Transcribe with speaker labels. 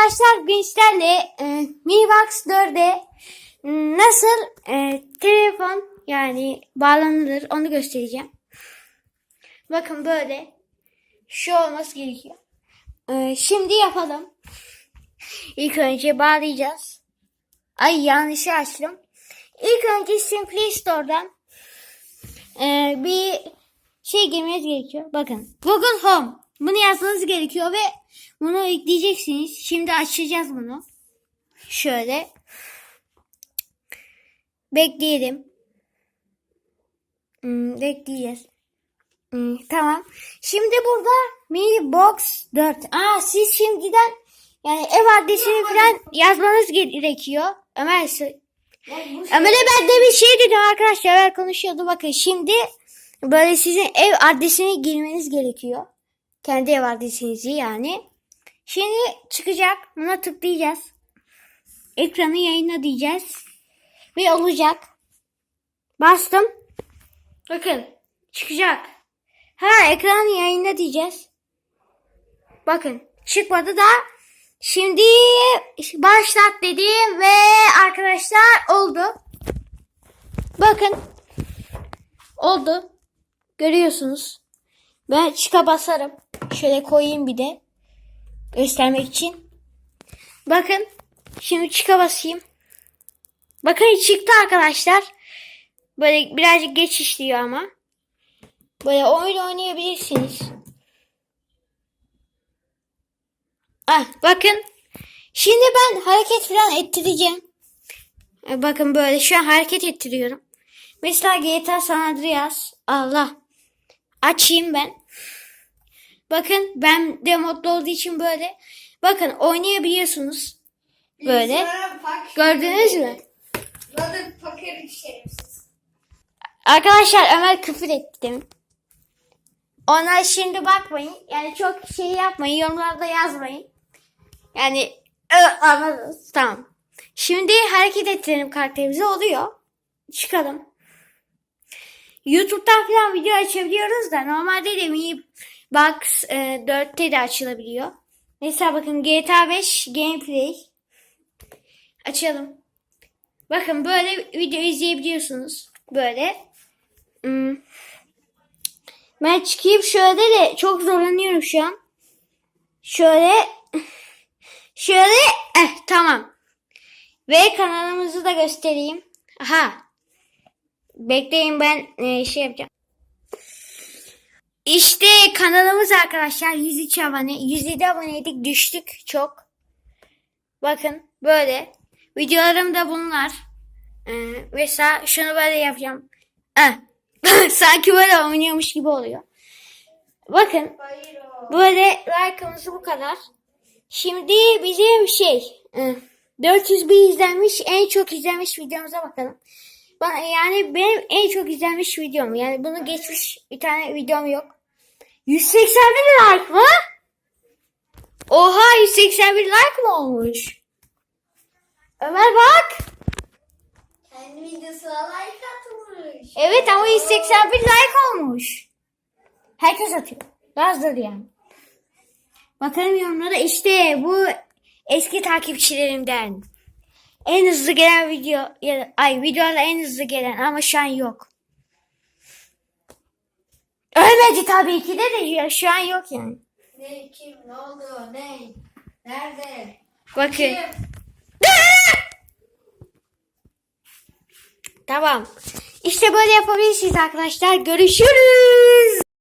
Speaker 1: arkadaşlar gençlerle e, Mi Box 4'e nasıl e, telefon yani bağlanılır onu göstereceğim. Bakın böyle şu olması gerekiyor. E, şimdi yapalım. İlk önce bağlayacağız. Ay yanlışı açtım. İlk önce Sim Play Store'dan e, bir şey girmeniz gerekiyor. Bakın Google Home. Bunu yazmanız gerekiyor ve bunu yükleyeceksiniz. Şimdi açacağız bunu. Şöyle. Bekleyelim. Hmm, bekleyeceğiz. Hmm, tamam. Şimdi burada Mi Box 4. Aa siz şimdiden yani ev adresini falan yazmanız gerekiyor. Ömer Ömer'e ben de bir şey dedim arkadaşlar. Ömer konuşuyordu. Bakın şimdi böyle sizin ev adresini girmeniz gerekiyor. Kendi ev adresinizi yani. Şimdi çıkacak. Buna tıklayacağız. Ekranı yayınla diyeceğiz. Ve olacak. Bastım. Bakın. Çıkacak. Ha ekranı yayınla diyeceğiz. Bakın. Çıkmadı da Şimdi başlat dedim ve arkadaşlar oldu. Bakın. Oldu. Görüyorsunuz. Ben çıka basarım. Şöyle koyayım bir de. Göstermek için. Bakın. Şimdi çıka basayım. Bakın çıktı arkadaşlar. Böyle birazcık geç işliyor ama. Böyle oyun oynayabilirsiniz. Ah bakın. Şimdi ben hareket falan ettireceğim. Bakın böyle şu an hareket ettiriyorum. Mesela GTA San Andreas. Allah. Açayım ben. Bakın ben de modda olduğu için böyle. Bakın oynayabiliyorsunuz. Böyle. Gördünüz mü? Arkadaşlar Ömer küfür etti demin. Ona şimdi bakmayın. Yani çok şey yapmayın. Yorumlarda yazmayın. Yani anladınız. Tamam. Şimdi hareket ettirelim karakterimizi. Oluyor. Çıkalım. YouTube'dan falan video açabiliyoruz da normalde de Mi Box e, 4'te de açılabiliyor. Mesela bakın GTA 5 gameplay. Açalım. Bakın böyle video izleyebiliyorsunuz. Böyle. Hmm. Ben çıkayım şöyle de çok zorlanıyorum şu an. Şöyle. Şöyle. Eh, tamam. Ve kanalımızı da göstereyim. Aha. Bekleyin ben e, şey yapacağım. İşte kanalımız arkadaşlar 103 abone. 107 aboneydik düştük çok. Bakın böyle. Videolarım da bunlar. Ee, mesela şunu böyle yapacağım. Eh. Sanki böyle oynuyormuş gibi oluyor. Bakın böyle like'ımız bu kadar. Şimdi bizim şey e, 400 bin izlenmiş en çok izlenmiş videomuza bakalım. Bana yani benim en çok izlenmiş videom. Yani bunu geçmiş bir tane videom yok. 181 like mı? Oha 181 like mı olmuş? Ömer bak.
Speaker 2: Kendi videosuna like atmış.
Speaker 1: Evet ama 181 like olmuş. Herkes atıyor. Bazıları yani. Bakalım yorumlara işte bu eski takipçilerimden. En hızlı gelen video ya ay videolarla en hızlı gelen ama şu an yok. Ölmedi tabii ki de de ya şu an yok yani.
Speaker 2: Ne, kim, ne oldu, ne, nerede?
Speaker 1: Bakın.
Speaker 2: Kim?
Speaker 1: Tamam. İşte böyle yapabilirsiniz arkadaşlar. Görüşürüz.